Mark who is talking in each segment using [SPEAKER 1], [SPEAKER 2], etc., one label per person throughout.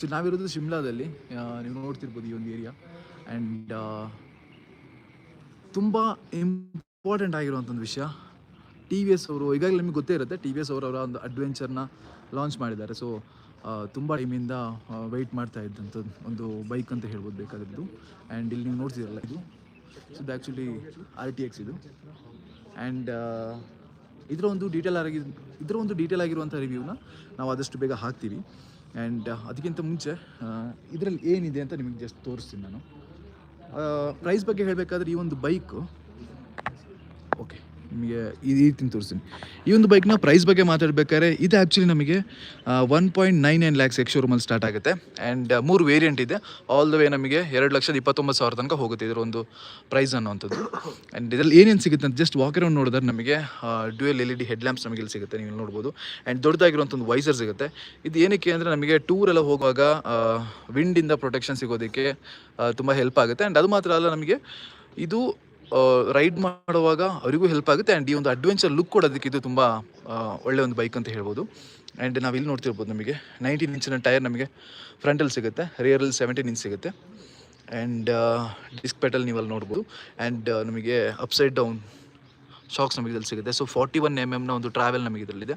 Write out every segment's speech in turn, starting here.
[SPEAKER 1] So ನಾವಿರೋದು ಶಿಮ್ಲಾದಲ್ಲಿ. ನೀವು ನೋಡ್ತಿರ್ಬೋದು ಈ ಒಂದು ಏರಿಯಾ ಆ್ಯಂಡ್ ತುಂಬ ಇಂಪಾರ್ಟೆಂಟ್ ಆಗಿರುವಂಥ ಒಂದು ವಿಷಯ. ಟಿ ವಿ ಎಸ್ ಅವರು, ಈಗಾಗಲೇ ನಿಮಗೆ ಗೊತ್ತೇ ಇರುತ್ತೆ ಟಿ ವಿ ಎಸ್ ಅವರವರ ಒಂದು ಅಡ್ವೆಂಚರ್ನ ಲಾಂಚ್ ಮಾಡಿದ್ದಾರೆ. ಸೊ ತುಂಬ ಟೈಮಿಂದ ವೆಯ್ಟ್ ಮಾಡ್ತಾ ಇದ್ದಂಥದ್ದು ಒಂದು ಬೈಕ್ ಅಂತ ಹೇಳ್ಬೋದು ಬೇಕಾದದ್ದು. ಆ್ಯಂಡ್ ಇಲ್ಲಿ ನೀವು ನೋಡ್ತಿದ್ದೀರಲ್ಲ ಇದು. ಸೊ ಇದು ಆ್ಯಕ್ಚುಲಿ ಆರ್ ಟಿ ಎಕ್ಸ್ ಇದು. ಆ್ಯಂಡ್ ಇದರ ಒಂದು ಡೀಟೇಲ್ ಆಗಿ, ಇದರ ಒಂದು ಡೀಟೇಲ್ ಆಗಿರುವಂಥ ರಿವ್ಯೂನ ನಾವು ಆದಷ್ಟು ಬೇಗ ಹಾಕ್ತೀವಿ. ಆ್ಯಂಡ್ ಅದಕ್ಕಿಂತ ಮುಂಚೆ ಇದರಲ್ಲಿ ಏನಿದೆ ಅಂತ ನಿಮಗೆ ಜಸ್ಟ್ ತೋರಿಸ್ತೀನಿ ನಾನು. ಪ್ರೈಸ್ ಬಗ್ಗೆ ಹೇಳಬೇಕಾದ್ರೆ ಈ ಒಂದು ಬೈಕು ನಿಮಗೆ ಈ ರೀತಿ ತೋರಿಸ್ತೀನಿ. ಈ ಒಂದು ಬೈಕ್ನ ಪ್ರೈಸ್ ಬಗ್ಗೆ ಮಾತಾಡಬೇಕಾದ್ರೆ ಇದು ಆ್ಯಕ್ಚುಲಿ ನಮಗೆ one point nine nine lakhs ex ಶೋರೂಮಲ್ಲಿ start ಆಗುತ್ತೆ. ಆ್ಯಂಡ್ ಮೂರು ವೇರಿಯಂಟ್ ಇದೆ. ಆಲ್ ದ ವೇ ನಮಗೆ ಎರಡು ಲಕ್ಷದ ಇಪ್ಪತ್ತೊಂಬತ್ತು ಸಾವಿರ ತನಕ ಹೋಗುತ್ತೆ ಇದರ ಒಂದು ಪ್ರೈಸ್ ಅನ್ನೋವಂಥದ್ದು. ಆ್ಯಂಡ್ ಇದರಲ್ಲಿ ಏನೇನು ಸಿಗುತ್ತೆ ಅಂತ ಜಸ್ಟ್ ವಾಕ್ ಅರೌಂಡ್ ನೋಡಿದ್ರೆ ನಮಗೆ dual L E D head lamps ನಮಗೆ ಇಲ್ಲಿ ಸಿಗುತ್ತೆ, ನೀವು ನೋಡ್ಬೋದು. ಆ್ಯಂಡ್ ದೊಡ್ಡದಾಗಿರುವಂಥ ಒಂದು ವೈಸರ್ ಸಿಗುತ್ತೆ. ಇದು ಏನಕ್ಕೆ ಅಂದರೆ ನಮಗೆ ಟೂರ್ ಎಲ್ಲ ಹೋಗುವಾಗ ವಿಂಡಿಂದ ಪ್ರೊಟೆಕ್ಷನ್ ಸಿಗೋದಕ್ಕೆ ತುಂಬ ಹೆಲ್ಪ್ ಆಗುತ್ತೆ. ಆ್ಯಂಡ್ ಅದು ಮಾತ್ರ ಅಲ್ಲ ನಮಗೆ, ಇದು ರೈಡ್ ಮಾಡುವಾಗ ಅವರಿಗೂ ಹೆಲ್ಪ್ ಆಗುತ್ತೆ. ಆ್ಯಂಡ್ ಈ ಒಂದು ಅಡ್ವೆಂಚರ್ ಲುಕ್ ಕೊಡೋದಕ್ಕೆ ಇದು ತುಂಬ ಒಳ್ಳೆ ಒಂದು ಬೈಕ್ ಅಂತ ಹೇಳ್ಬೋದು. ಆ್ಯಂಡ್ ನಾವು ಇಲ್ಲಿ ನೋಡ್ತಿರ್ಬೋದು ನಮಗೆ. ನೈನ್ಟೀನ್ ಇಂಚಿನ ಟೈರ್ ನಮಗೆ ಫ್ರಂಟಲ್ಲಿ ಸಿಗುತ್ತೆ. ರಿಯರಲ್ಲಿ ಸೆವೆಂಟೀನ್ ಇಂಚ್ ಸಿಗುತ್ತೆ. ಆ್ಯಂಡ್ ಡಿಸ್ಕ್ ಪೆಟಲ್ ನೀವು ಅಲ್ಲಿ ನೋಡ್ಬೋದು. ಆ್ಯಂಡ್ ನಮಗೆ ಅಪ್ಸೈಡ್ ಡೌನ್ ಶಾಕ್ಸ್ ನಮಗೆ ಇದರಲ್ಲಿ ಸಿಗುತ್ತೆ. ಸೊ ಫಾರ್ಟಿ ಒನ್ ಎಂ ಎಮ್ನ ಒಂದು ಟ್ರಾವೆಲ್ ನಮಗೆ ಇದರಲ್ಲಿದೆ.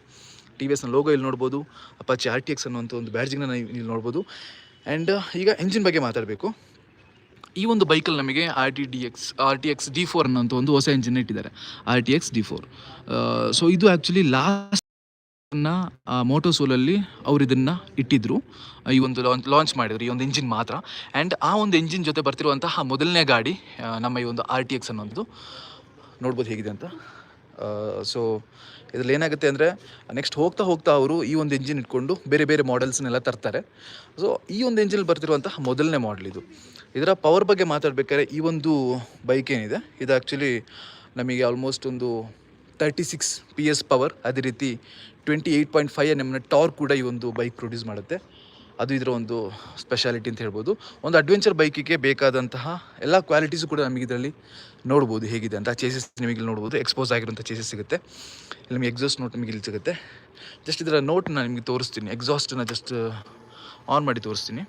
[SPEAKER 1] ಟಿ ವಿ ಎಸ್ನ ಲೋಗೋ ಇಲ್ಲಿ ನೋಡ್ಬೋದು. ಅಪಾಚಿ ಆರ್ ಟಿ ಎಕ್ಸ್ ಅನ್ನುವಂಥ ಒಂದು ಬ್ಯಾಡ್ಜಿಂಗ್ನ ಇಲ್ಲಿ ನೋಡ್ಬೋದು. ಆ್ಯಂಡ್ ಈಗ ಇಂಜಿನ್ ಬಗ್ಗೆ ಮಾತಾಡಬೇಕು. ಈ ಒಂದು ಬೈಕಲ್ಲಿ ನಮಗೆ R T D X R T X D four ಅನ್ನೋಂಥ ಒಂದು ಹೊಸ ಇಂಜಿನ್ ಇಟ್ಟಿದ್ದಾರೆ. R T X D four so ಇದು ಆ್ಯಕ್ಚುಲಿ ಲಾಸ್ಟ್ ಮೋಟೋಸೋಲಲ್ಲಿ ಅವರು ಇದನ್ನು ಇಟ್ಟಿದ್ರು. ಈ ಒಂದು ಲಾಂಚ್ ಲಾಂಚ್ ಮಾಡಿದ್ರು, ಈ ಒಂದು ಇಂಜಿನ್ ಮಾತ್ರ. ಆ್ಯಂಡ್ ಆ ಒಂದು ಇಂಜಿನ್ ಜೊತೆ ಬರ್ತಿರುವಂತಹ ಮೊದಲನೇ ಗಾಡಿ ನಮ್ಮ ಈ ಒಂದು ಆರ್ ಟಿ ಎಕ್ಸ್ ಅನ್ನೋದು ನೋಡ್ಬೋದು ಹೇಗಿದೆ ಅಂತ? ಸೊ ಇದ್ರಲ್ಲಿ ಏನಾಗುತ್ತೆ ಅಂದರೆ ನೆಕ್ಸ್ಟ್ ಹೋಗ್ತಾ ಹೋಗ್ತಾ ಅವರು ಈ ಒಂದು ಇಂಜಿನ್ ಇಟ್ಕೊಂಡು ಬೇರೆ ಬೇರೆ ಮಾಡೆಲ್ಸ್ನೆಲ್ಲ ತರ್ತಾರೆ. ಸೊ ಈ ಒಂದು ಇಂಜಿನಲ್ಲಿ ಬರ್ತಿರುವಂತಹ ಮೊದಲನೇ ಮಾಡಲ್ ಇದು. ಇದರ ಪವರ್ ಬಗ್ಗೆ ಮಾತಾಡಬೇಕಾದ್ರೆ ಈ ಒಂದು ಬೈಕ್ ಏನಿದೆ, ಇದು ಆ್ಯಕ್ಚುಲಿ ನಮಗೆ ಆಲ್ಮೋಸ್ಟ್ ಒಂದು thirty six P S power ಅದೇ ರೀತಿ twenty eight point five N ಎಮ್ನ torque ಕೂಡ ಈ ಒಂದು ಬೈಕ್ ಪ್ರೊಡ್ಯೂಸ್ ಮಾಡುತ್ತೆ. ಅದು ಇದರ ಒಂದು ಸ್ಪೆಷಾಲಿಟಿ ಅಂತ ಹೇಳ್ಬೋದು. ಒಂದು ಅಡ್ವೆಂಚರ್ ಬೈಕಿಗೆ ಬೇಕಾದಂತಹ ಎಲ್ಲ ಕ್ವಾಲಿಟೀಸು ಕೂಡ ನಮಗೆ ಇದರಲ್ಲಿ ನೋಡ್ಬೋದು ಹೇಗಿದೆ ಅಂತ. ಚೇಸಸ್ ನಿಮಗೆ ಇಲ್ಲಿ ನೋಡ್ಬೋದು. ಎಕ್ಸ್ಪೋಸ್ ಆಗಿರುವಂಥ ಚೇಸಸ್ ಸಿಗುತ್ತೆ. ಇಲ್ಲಿ ನಿಮಗೆ ಎಕ್ಸಾಸ್ಟ್ ನೋಟ್ ನಿಮಗೆ ಇಲ್ಲಿ ಸಿಗುತ್ತೆ. ಜಸ್ಟ್ ಇದರ ನೋಟ್ನ ನಿಮಗೆ ತೋರಿಸ್ತೀನಿ. ಎಕ್ಸಾಸ್ಟನ್ನ ಜಸ್ಟ್ ಆನ್ ಮಾಡಿ ತೋರಿಸ್ತೀನಿ.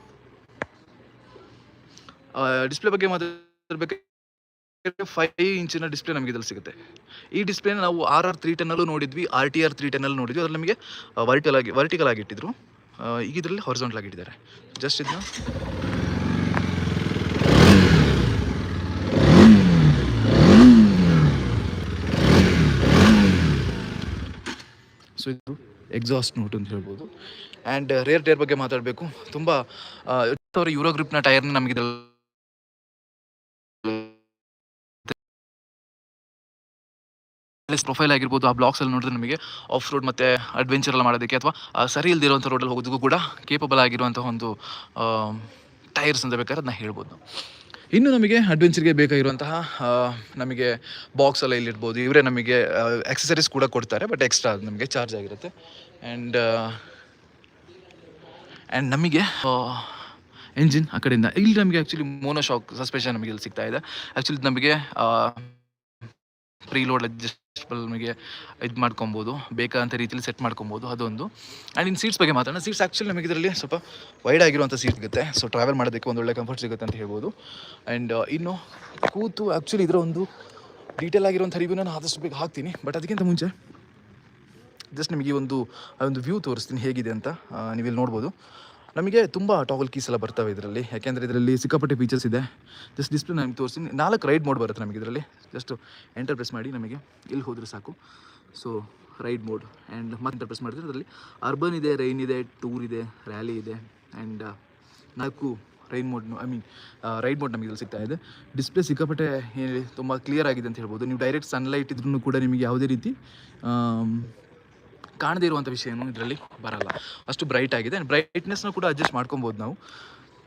[SPEAKER 1] ಡಿಸ್ಪ್ಲೇ ಬಗ್ಗೆ ಮಾತಾಡಬೇಕು ಫೈವ್ ಇಂಚಿನ ಡಿಸ್ಪ್ಲೇ ನಮಗೆ ಇದ್ರಲ್ಲಿ ಸಿಗುತ್ತೆ. ಈ ಡಿಸ್ಪ್ಲೇನ ನಾವು ಆರ್ ಆರ್ ತ್ರೀ ಟೆನ್ನಲ್ಲೂ ನೋಡಿದ್ವಿ ಆರ್ ಟಿ ಆರ್ ತ್ರೀ ಟೆನ್ನಲ್ಲೂ ನೋಡಿದ್ವಿ. ಅದ್ರಲ್ಲಿ ನಮಗೆ ವರ್ಟಿಕಲ್ ಆಗಿ ವರ್ಟಿಕಲ್ ಆಗಿ ಇಟ್ಟಿದ್ರು. ಆ, ಈಗ ಇದರಲ್ಲಿ ಹಾರಿಸಾಂಟಲ್ ಆಗಿಟ್ಟಿದ್ದಾರೆ ಜಸ್ಟ್ ಇದನ್ನ ಸೊ ಇದು ಎಕ್ಸಾಸ್ಟ್ ನೋಟ್ ಅಂತ ಹೇಳ್ಬೋದು. ಆ್ಯಂಡ್ ರೇರ್ ಟೈರ್ ಬಗ್ಗೆ ಮಾತಾಡಬೇಕು. ತುಂಬ ಅವ್ರ ಯೂರೋ ಗ್ರಿಪ್ನ ಟೈರ್ನ ನಮಗೆ ಇದ್ರಲ್ಲಿ ಪ್ರೊಫೈಲ್ ಆಗಿರ್ಬೋದು, ಆ ಬ್ಲಾಕ್ಸ್ ಅಲ್ಲಿ ನೋಡಿದ್ರೆ ನಿಮಗೆ ಆಫ್ ರೋಡ್ ಮತ್ತೆ ಅಡ್ವೆಂಚರ್ ಎಲ್ಲ ಮಾಡೋದಕ್ಕೆ ಅಥವಾ ಸರಿ ಇಲ್ದಿರುವಂಥ ರೋಡಲ್ಲಿ ಹೋಗೋದಕ್ಕೂ ಕೂಡ ಕೇಪಬಲ್ ಆಗಿರುವಂಥ ಒಂದು ಟೈರ್ಸ್ ಅಂತ ಬೇಕಾದ್ರೆ ಅದನ್ನ ಹೇಳ್ಬೋದು. ಇನ್ನು ನಮಗೆ ಅಡ್ವೆಂಚರ್ಗೆ ಬೇಕಾಗಿರುವಂತಹ ನಮಗೆ ಬಾಕ್ಸ್ ಎಲ್ಲ ಇಲ್ಲಿರ್ಬೋದು. ಇವರೇ ನಮಗೆ ಎಕ್ಸಸರೀಸ್ ಕೂಡ ಕೊಡ್ತಾರೆ ಬಟ್ ಎಕ್ಸ್ಟ್ರಾ ನಮಗೆ ಚಾರ್ಜ್ ಆಗಿರುತ್ತೆ. ಆ್ಯಂಡ್ ಆ್ಯಂಡ್ ನಮಗೆ ಎಂಜಿನ್ ಆ ಕಡೆಯಿಂದ. ಇಲ್ಲಿ ನಮಗೆ ಆ್ಯಕ್ಚುಲಿ ಮೋನೋ ಶಾಕ್ ಸಸ್ಪೆಷನ್ ನಮಗೆ ಇಲ್ಲಿ ಸಿಗ್ತಾ ಇದೆ. ಆ್ಯಕ್ಚುಲಿ ನಮಗೆ ಪ್ರೀಲೋಡ್ ಅಡ್ಜಸ್ಟಬಲ್ ನಿಮಗೆ ಇದು ಮಾಡ್ಕೊಬೋದು ಬೇಕಾದಂಥ ರೀತಿಯಲ್ಲಿ ಸೆಟ್ ಮಾಡ್ಕೊಬೋದು, ಅದೊಂದು. ಆ್ಯಂಡ್ ಇನ್ನು ಸೀಟ್ಸ್ ಬಗ್ಗೆ ಮಾತಾಡೋಣ. ಸೀಟ್ಸ್ ಆ್ಯಕ್ಚುಲಿ ನಮಗೆ ಇದರಲ್ಲಿ ಸ್ವಲ್ಪ ವೈಡ್ ಆಗಿರುವಂಥ ಸೀಟ್ ಸಿಗುತ್ತೆ. ಸೊ ಟ್ರಾವೆಲ್ ಮಾಡೋದಕ್ಕೆ ಒಂದು ಒಳ್ಳೆ ಕಂಫರ್ಟ್ ಸಿಗುತ್ತೆ ಅಂತ ಹೇಳ್ಬೋದು. ಆ್ಯಂಡ್ ಇನ್ನು ಕೂತು ಆ್ಯಕ್ಚುಲಿ ಇದರ ಒಂದು ಡೀಟೇಲ್ ಆಗಿರುವಂಥ ರಿವ್ಯೂ ನಾನು ಆದಷ್ಟು ಬೇಗ ಹಾಕ್ತೀನಿ. ಬಟ್ ಅದಕ್ಕಿಂತ ಮುಂಚೆ ಜಸ್ಟ್ ನಿಮಗೆ ಒಂದು ಒಂದು ವ್ಯೂ ತೋರಿಸ್ತೀನಿ ಹೇಗಿದೆ ಅಂತ ನೀವಿಲ್ಲಿ ನೋಡ್ಬೋದು. ನಮಗೆ ತುಂಬ ಟಾಗಲ್ ಕೀಸ್ ಎಲ್ಲ ಬರ್ತವೆ ಇದರಲ್ಲಿ. ಯಾಕೆಂದರೆ ಇದರಲ್ಲಿ ಸಿಕ್ಕಾಪಟ್ಟೆ ಫೀಚರ್ಸ್ ಇದೆ. ಜಸ್ಟ್ ಡಿಸ್ಪ್ಲೇ ನಾನು ತೋರಿಸ್ತೀನಿ. ನಾಲ್ಕು ರೈಡ್ ಮೋಡ್ ಬರುತ್ತೆ ನಮಗೆ ಇದರಲ್ಲಿ. ಜಸ್ಟ್ ಎಂಟರ್ ಪ್ರೆಸ್ ಮಾಡಿ ನಮಗೆ. ಇಲ್ಲಿ ಹೋದರೆ ಸಾಕು. ಸೊ ರೈಡ್ ಮೋಡ್ ಆ್ಯಂಡ್ ಮತ್ತೆ ಎಂಟರ್ ಪ್ರೆಸ್ ಮಾಡಿದ್ರೆ ಅದರಲ್ಲಿ ಅರ್ಬನ್ ಇದೆ ರೈನ್ ಇದೆ ಟೂರ್ ಇದೆ ರ್ಯಾಲಿ ಇದೆ ಆ್ಯಂಡ್ ನಾಲ್ಕು rain mode I mean ride mode ನಮಗೆ ಸಿಗ್ತಾ ಇದೆ. ಡಿಸ್ಪ್ಲೇ ಸಿಕ್ಕಾಪಟ್ಟೆ ಏನು ತುಂಬ ಕ್ಲಿಯರ್ ಆಗಿದೆ ಅಂತ ಹೇಳ್ಬೋದು. ನೀವು ಡೈರೆಕ್ಟ್ ಸನ್ಲೈಟ್ ಇದ್ರೂ ಕೂಡ ನಿಮಗೆ ಯಾವುದೇ ರೀತಿ ಆಮ್, ಕಾಣದೇ ಇರುವಂಥ ವಿಷಯ ಏನು ಇದರಲ್ಲಿ ಬರಲ್ಲ. ಅಷ್ಟು ಬ್ರೈಟ್ ಆಗಿದೆ. ಆ್ಯಂಡ್ ಬ್ರೈಟ್ನೆಸ್ನ ಕೂಡ ಅಡ್ಜಸ್ಟ್ ಮಾಡ್ಕೊಬೋದು ನಾವು.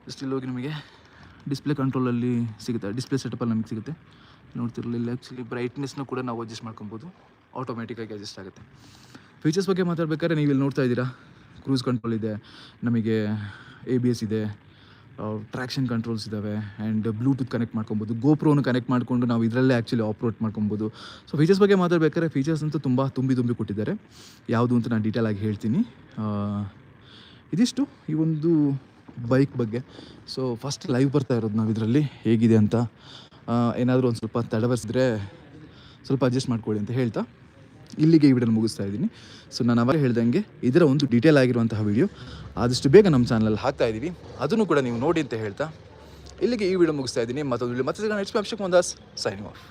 [SPEAKER 1] ಜಸ್ಟ್ ಇಲ್ಲಿ ಹೋಗಿ ನಿಮಗೆ ಡಿಸ್ಪ್ಲೇ ಕಂಟ್ರೋಲಲ್ಲಿ ಸಿಗುತ್ತೆ. ಡಿಸ್ಪ್ಲೇ ಸೆಟಪಲ್ಲಿ ನಮಗೆ ಸಿಗುತ್ತೆ. ನೋಡ್ತಿರಲಿಲ್ಲ ಆ್ಯಕ್ಚುಲಿ ಬ್ರೈಟ್ನೆಸ್ನ ಕೂಡ ನಾವು ಅಡ್ಜಸ್ಟ್ ಮಾಡ್ಕೊಬೋದು. ಆಟೋಮೆಟಿಕ್ಕಾಗಿ ಅಡ್ಜಸ್ಟ್ ಆಗುತ್ತೆ. ಫೀಚರ್ಸ್ ಬಗ್ಗೆ ಮಾತಾಡ್ಬೇಕಾದ್ರೆ ನೀವು ಇಲ್ಲಿ ನೋಡ್ತಾ ಇದ್ದೀರಾ. ಕ್ರೂಸ್ ಕಂಟ್ರೋಲ್ ಇದೆ. ನಮಗೆ ಎ ಬಿ ಎಸ್ ಇದೆ. ಟ್ರ್ಯಾಕ್ಷನ್ ಕಂಟ್ರೋಲ್ಸ್ ಇದ್ದಾವೆ ಆ್ಯಂಡ್ ಬ್ಲೂಟೂತ್ ಕನೆಕ್ಟ್ ಮಾಡ್ಕೊಬೋದು. ಗೋಪ್ರೋನು ಕನೆಕ್ಟ್ ಮಾಡಿಕೊಂಡು ನಾವು ಇದರಲ್ಲೇ ಆ್ಯಕ್ಚುಲಿ ಆಪ್ರೇಟ್ ಮಾಡ್ಕೊಬೋದು. ಸೊ ಫೀಚರ್ಸ್ ಬಗ್ಗೆ ಮಾತಾಡಬೇಕಾದ್ರೆ ಫೀಚರ್ಸ್ ಅಂತೂ ತುಂಬ ತುಂಬಿ ತುಂಬಿ ಕೊಟ್ಟಿದ್ದಾರೆ. ಯಾವುದು ಅಂತ ನಾನು ಡೀಟೇಲ್ ಆಗಿ ಹೇಳ್ತೀನಿ. ಇದಿಷ್ಟು ಈ ಒಂದು ಬೈಕ್ ಬಗ್ಗೆ. ಸೊ ಫಸ್ಟ್ ಲೈವ್ ಬರ್ತಾ ಇರೋದು ನಾವು ಇದರಲ್ಲಿ ಹೇಗಿದೆ ಅಂತ. ಏನಾದರೂ ಒಂದು ಸ್ವಲ್ಪ ತಡವರಿಸಿದ್ರೆ ಸ್ವಲ್ಪ ಅಡ್ಜಸ್ಟ್ ಮಾಡ್ಕೊಳ್ಳಿ ಅಂತ ಹೇಳ್ತಾ. ಇಲ್ಲಿಗೆ ಈ ವಿಡಿಯೋ ಮುಗಿಸ್ತಾ ಇದ್ದೀನಿ. ಸೊ ನಾನು ಅವಾಗ ಹೇಳ್ದಂಗೆ ಇದರ ಒಂದು ಡೀಟೇಲ್ ಆಗಿರುವಂತಹ ವಿಡಿಯೋ ಆದಷ್ಟು ಬೇಗ ನಮ್ಮ ಚಾನಲಲ್ಲಿ ಹಾಕ್ತಾ ಇದ್ದೀವಿ ಅದನ್ನು ಕೂಡ ನೀವು ನೋಡಿ ಅಂತ ಹೇಳ್ತಾ ಇಲ್ಲಿಗೆ ಈ ವಿಡಿಯೋ ಮುಗಿಸ್ತಾ ಇದ್ದೀನಿ. ಮತ್ತೊಂದು ಮತ್ತೆ it's Abhishek Mandas signing off